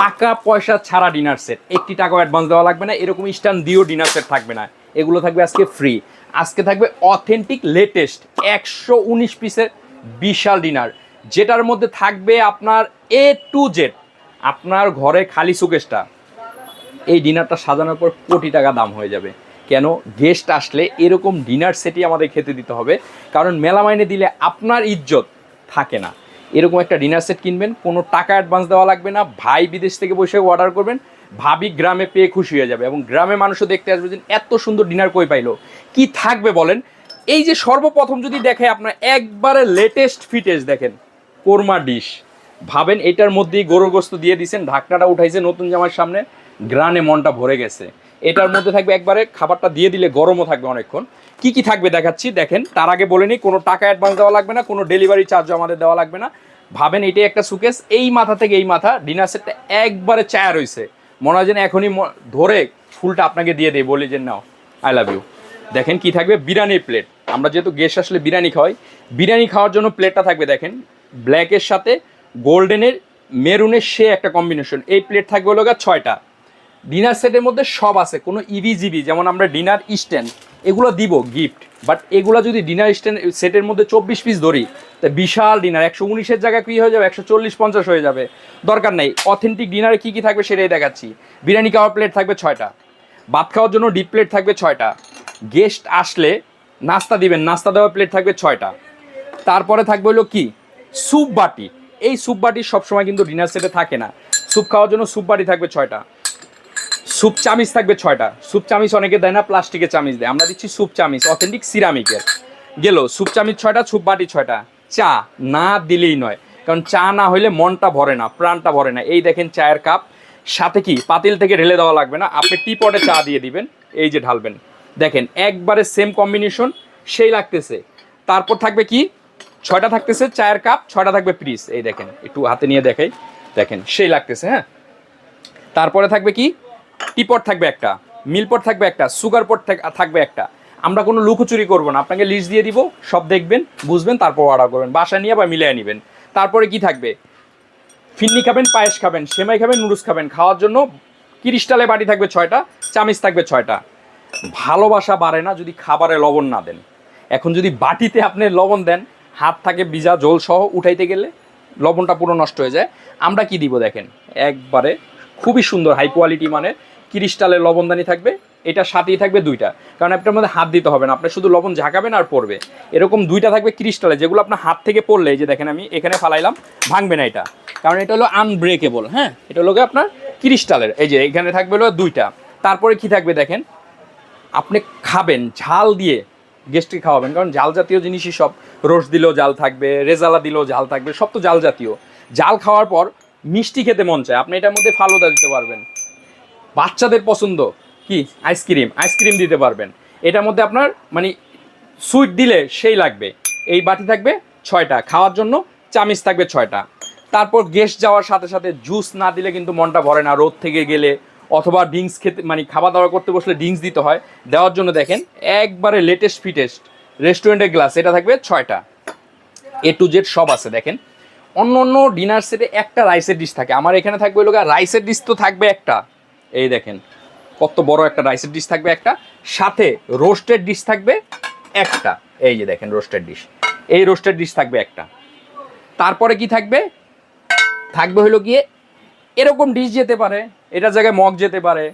টাকা পয়সা ছাড়া ডিনার সেট একটি টাকাও অ্যাডভান্স দেওয়া লাগবে না, এরকম স্ট্যান্ড দিয়েও ডিনার সেট থাকবে না। এগুলো থাকবে আজকে ফ্রি আজকে থাকবে অথেন্টিক লেটেস্ট একশো উনিশ পিসের বিশাল ডিনার যেটার মধ্যে থাকবে আপনার এ টু জেড আপনার ঘরে খালি সুকেশটা এই ডিনারটা সাজানোর পর কোটি টাকা দাম হয়ে যাবে। কেন? গেস্ট আসলে এরকম ডিনার সেটই আমাদের খেতে দিতে হবে। কারণ মেলা মাইনে দিলে আপনার ইজ্জত থাকে না। এরকম একটা ডিনার সেট কিনবেন, কোনো টাকা অ্যাডভান্স দেওয়া লাগবে না, ভাই বিদেশ থেকে বসে অর্ডার করবেন, ভাবি গ্রামে পেয়ে খুশি হয়ে যাবে এবং গ্রামে মানুষও দেখতে আসবে যে এত সুন্দর ডিনার কই পাইলো। কি থাকবে বলেন? এই যে সর্বপ্রথম যদি দেখে আপনার একবারে লেটেস্ট ফিটেজ দেখেন, কোরমা ডিশ ভাবেন এটার মধ্যেই গোস্ত দিয়ে দিছেন, ঢাকনাটা উঠাইছে নতুন জামার সামনে, গ্রানে মনটা ভরে গেছে। এটার মধ্যে থাকবে একবারে, খাবারটা দিয়ে দিলে গরমও থাকবে অনেকক্ষণ। কি কি থাকবে দেখাচ্ছি, দেখেন, তার আগে বলে নিই, কোনো টাকা অ্যাডভান্স দেওয়া লাগবে না, কোনো ডেলিভারি চার্জও আমাদের দেওয়া লাগবে না। ভাবেন, এটাই একটা সুকেস এই মাথা থেকে এই মাথা ডিনার সেটটা একবারে চায়া রয়েছে মনে হয় যেন এখনই ধরে ফুলটা আপনাকে দিয়ে দেয় বলি যে, নাও আই লাভ ইউ দেখেন কি থাকবে বিরিয়ানির প্লেট আমরা যেহেতু গেস্ট আসলে বিরিয়ানি খাওয়াই, বিরিয়ানি খাওয়ার জন্য প্লেটটা থাকবে, দেখেন ব্ল্যাকের সাথে গোল্ডেনের মেরুনের সে একটা কম্বিনেশন এই প্লেট থাকবে হলো ছয়টা। ডিনার সেটের মধ্যে সব আছে, কোনো ইভি জিবি যেমন আমরা ডিনার স্ট্যান্ড এগুলো দিব গিফট বাট এগুলো যদি ডিনার স্ট্যান্ড সেটের মধ্যে চব্বিশ পিস ধরি, তা বিশাল ডিনার একশো উনিশের জায়গায় কী হয়ে যাবে? একশো চল্লিশ পঞ্চাশ হয়ে যাবে। দরকার নেই অথেন্টিক ডিনারে কী কী থাকবে সেটাই দেখাচ্ছি। বিরিয়ানি খাওয়ার প্লেট থাকবে ছয়টা, ভাত খাওয়ার জন্য ডিপ প্লেট থাকবে ছয়টা গেস্ট আসলে নাস্তা দিবেন, নাস্তা দেওয়ার প্লেট থাকবে ছয়টা। তারপরে থাকবে হলো কি? স্যুপ বাটি। এই স্যুপ বাটি সবসময় কিন্তু ডিনার সেটে থাকে না। স্যুপ খাওয়ার জন্য স্যুপ বাটি থাকবে ছয়টা। স্যুপ চামিচ থাকবে ছয়টা। স্যুপ চামিচ অনেকে দেয় না প্লাস্টিকের চামিচ দেয়। আমরা দিচ্ছি স্যুপ চামিচ অথেন্টিক সিরামিকের গেল স্যুপ চামিচ ছয়টা স্যুপ বাটি ছয়টা। চা না দিলেই নয়, কারণ চা না হলে মনটা ভরে না, প্রাণটা ভরে না। এই দেখেন চায়ের কাপ। সাথে কি? পাতিল থেকে ঢেলে দেওয়া লাগবে না। আপনি টিপটে চা দিয়ে দিবেন, এই যে ঢালবেন। দেখেন, একবারে সেম কম্বিনেশন সেই লাগতেছে। তারপর থাকবে কি? ছয়টা থাকতেছে চায়ের কাপ, ছয়টা থাকবে পিস এই দেখেন, একটু হাতে নিয়ে দেখাই। দেখেন, সেই লাগতেছে হ্যাঁ। তারপরে থাকবে কি? টিপট থাকবে একটা মিলপট থাকবে একটা সুগার পট থাকবে একটা। আমরা কোনো লুকোচুরি করব না, আপনাকে লিস্ট দিয়ে দিব, সব দেখবেন, বুঝবেন, তারপর অর্ডার করবেন, বাসায় নিয়ে বা মিলিয়ে নেবেন। তারপরে কি থাকবে? ফিন্নি খাবেন, পায়েস খাবেন, সেমাই খাবেন, নুডলস খাবেন, খাওয়ার জন্য ক্রিস্টালে বাটি থাকবে ছয়টা, চামিচ থাকবে ছয়টা। ভালোবাসা বাড়ে না যদি খাবারে লবণ না দেন। এখন যদি বাটিতে আপনি লবণ দেন, হাত থাকে ভিজা, জল সহ উঠাইতে গেলে লবণটা পুরো নষ্ট হয়ে যায়। আমরা কি দিব দেখেন? একবারে খুবই সুন্দর হাই কোয়ালিটি মানে ক্রিস্টালের লবণদানি থাকবে এটার সাথেই থাকবে দুইটা। কারণ আপনার মধ্যে হাত দিতে হবে না, আপনি শুধু লবণ ঝাঁকাবেন আর পড়বে। এরকম দুইটা থাকবে ক্রিস্টালে, যেগুলো আপনার হাত থেকে পড়লে যে দেখেন আমি এখানে ফালাইলাম, ভাঙবে না এটা। কারণ এটা হলো আনব্রেকেবল হ্যাঁ? এটা হলো আপনার ক্রিস্টালের, এই যে এখানে থাকবে হলো দুইটা। তারপরে কি থাকবে দেখেন, আপনি খাবেন, ঝাল দিয়ে গেস্টকে খাওয়াবেন, কারণ জাল জাতীয় জিনিসই সব। রোস দিলেও জাল থাকবে, রেজালা দিলেও জাল থাকবে, সব তো জাল জাতীয়। জাল খাওয়ার পর মিষ্টি খেতে মন চায়, আপনি এটার মধ্যে ফালুদা দিতে পারবেন। বাচ্চাদের পছন্দ। কি? আইসক্রিম আইসক্রিম দিতে পারবেন। এটার মধ্যে আপনার মানে সুইট দিলে সেই লাগবে। এই বাটি থাকবে ছয়টা। খাওয়ার জন্য চামিচ থাকবে ছয়টা। তারপর গেস্ট যাওয়ার সাথে সাথে জুস না দিলে কিন্তু মনটা ভরে না। রোদ থেকে গেলে অথবা ড্রিঙ্কস খেতে মানে খাওয়া দাওয়া করতে বসলে ড্রিঙ্কস দিতে হয়। দেওয়ার জন্য দেখেন একবারে লেটেস্ট ফিটেস্ট রেস্টুরেন্টের গ্লাস এটা থাকবে ছয়টা। এ টু জেড সব আছে, দেখেন। অন্য অন্য ডিনার সেটে একটা রাইসের ডিশ থাকে। আমার এখানে থাকবে লোক রাইসের ডিশ তো থাকবে একটা। এই দেখেন, কত বড় একটা রাইসের ডিশ থাকবে একটা, সাথে রোস্টেড ডিশ থাকবে একটা। এই যে দেখেন রোস্টেড ডিশ এই রোস্টেড ডিশ থাকবে একটা। তারপরে কি থাকবে? থাকবে হলো গিয়ে এরকম ডিশ যেতে পারে, এটার জায়গায় মগ যেতে পারে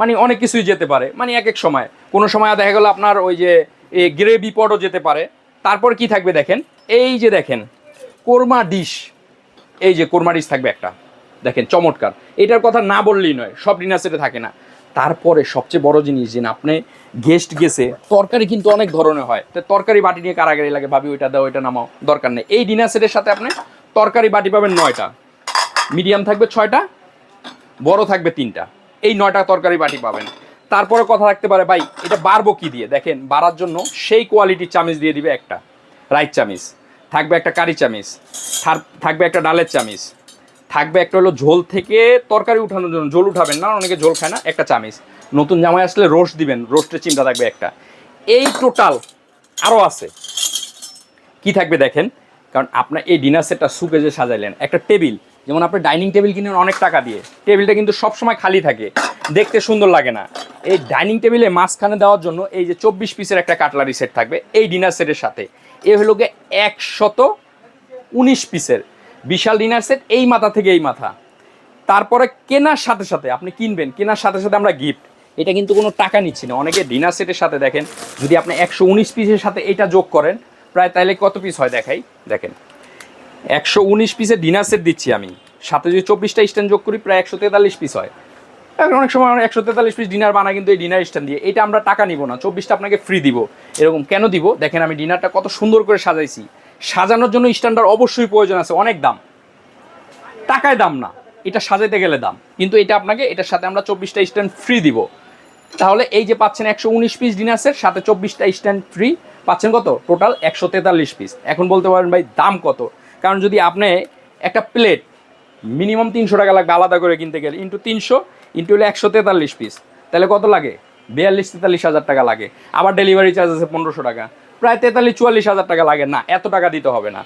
মানে অনেক কিছুই যেতে পারে মানে এক এক সময়। কোনো সময় দেখা গেলো আপনার ওই যে গ্রেভি পটও যেতে পারে। তারপর কি থাকবে দেখেন? এই যে দেখেন, কোরমা ডিশ এই যে কোরমা ডিশ থাকবে একটা। দেখেন, চমৎকার। এটার কথা না বললেই নয়, সব ডিনার সেটে থাকে না। তারপরে সবচেয়ে বড় জিনিস, যে আপনি গেস্ট গেছে, তরকারি কিন্তু অনেক ধরনের হয়। তো তরকারি বাটি নিয়ে কারাগারি লাগে, ভাবি, ওইটা দাও, ওইটা নামাও, দরকার নেই। এই ডিনার সেটের সাথে আপনি তরকারি বাটি পাবেন নয়টা। মিডিয়াম থাকবে ছয়টা, বড় থাকবে তিনটা। এই নয়টা তরকারি বাটি পাবেন। তারপরে কথা থাকতে পারে, ভাই, এটা বাড়বো কি দিয়ে? দেখেন, বাড়ার জন্য সেই কোয়ালিটির চামিচ দিয়ে দিবে একটা রাইট চামিচ। থাকবে একটা কারি চামিচ। থাকবে একটা ডালের চামিচ। থাকবে একটা হলো ঝোল থেকে তরকারি উঠানোর জন্য। ঝোল উঠাবেন না, অনেকে ঝোল খায় না, একটা চামিচ। নতুন জামাই আসলে রোস্ট দিবেন, রোস্টের চিন্তা থাকবে একটা। এই টোটাল আরও আছে। কি থাকবে দেখেন, কারণ আপনার এই ডিনার সেটটা সুকেজে সাজাইলেন, একটা টেবিল। যেমন আপনি ডাইনিং টেবিল কিনেন অনেক টাকা দিয়ে, টেবিলটা কিন্তু সবসময় খালি থাকে, দেখতে সুন্দর লাগে না। এই ডাইনিং টেবিলে মাঝখানে দেওয়ার জন্য এই যে চব্বিশ পিসের একটা কাটলারি সেট থাকবে, এই ডিনার সেটের সাথে। এ হলো গিয়ে একশত উনিশ পিসের বিশাল ডিনার সেট এই মাথা থেকে এই মাথা। তারপরে কেনার সাথে সাথে আপনি কিনবেন, কেনার সাথে সাথে আমরা গিফট এটা কিন্তু কোনো টাকা নিচ্ছি না। অনেকে ডিনার সেটের সাথে দেখেন, যদি আপনি একশো উনিশ পিসের সাথে এটা যোগ করেন, প্রায় তাহলে কত পিস হয় দেখাই? দেখেন, একশো উনিশ পিসের ডিনার সেট দিচ্ছি আমি। সাথে যদি চব্বিশটা স্ট্যান্ড যোগ করি, প্রায় একশো তেতাল্লিশ পিস হয়। এখন অনেক সময় একশো তেতাল্লিশ পিস ডিনার বানায় কিন্তু এই ডিনার স্ট্যান্ড দিয়ে। এটা আমরা টাকা নিব না, চব্বিশটা আপনাকে ফ্রি দিব। এরকম কেন দিব? দেখেন আমি ডিনারটা কত সুন্দর করে সাজাইছি। সাজানোর জন্য স্ট্যান্ডার অবশ্যই প্রয়োজন আছে, অনেক দাম। টাকায় দাম না, এটা সাজাতে গেলে দাম। কিন্তু এটা আপনাকে, এটার সাথে আমরা চব্বিশটা স্ট্যান্ড ফ্রি দিব। তাহলে এই যে পাচ্ছেন একশো উনিশ পিস ডিনার সেট সাথে চব্বিশটা স্ট্যান্ড ফ্রি পাচ্ছেন কত? টোটাল একশো তেতাল্লিশ পিস এখন বলতে পারেন ভাই, দাম কত? কারণ যদি আপনি একটা প্লেট মিনিমাম তিনশো টাকা লাগবে আলাদা করে কিনতে গেলে ইন্টু তিনশো ইন্টু হলে একশো তেতাল্লিশ পিস তাহলে কত লাগে? বিয়াল্লিশ তেতাল্লিশ হাজার টাকা লাগে। আবার ডেলিভারি চার্জ আছে পনেরোশো টাকা। প্রায় তেতাল্লিশ চুয়াল্লিশ হাজার টাকা লাগে। না, এত টাকা দিতে হবে না।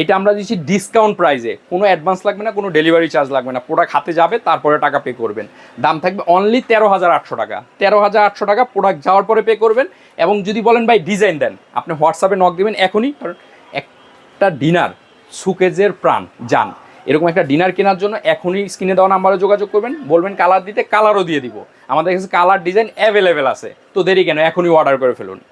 এটা আমরা দিচ্ছি ডিসকাউন্ট প্রাইসে কোনো অ্যাডভান্স লাগবে না, কোনো ডেলিভারি চার্জ লাগবে না। প্রোডাক্ট হাতে যাবে, তারপরে টাকা পে করবেন। দাম থাকবে অনলি তেরো হাজার আটশো টাকা। তেরো হাজার আটশো টাকা প্রোডাক্ট যাওয়ার পরে পে করবেন এবং যদি বলেন, ভাই ডিজাইন দেন। আপনি হোয়াটসঅ্যাপে নক দেবেন এখনই। কারণ একটা ডিনার সুকেজের প্রাণ, যান। এরকম একটা ডিনার কেনার জন্য এখনই স্ক্রিনে দেওয়া নাম্বারে যোগাযোগ করবেন। বলবেন কালার দিতে কালারও দিয়ে দিব। আমাদের কাছে কালার ডিজাইন অ্যাভেলেবেল আছে। তো দেরি কেন? এখনই অর্ডার করে ফেলুন।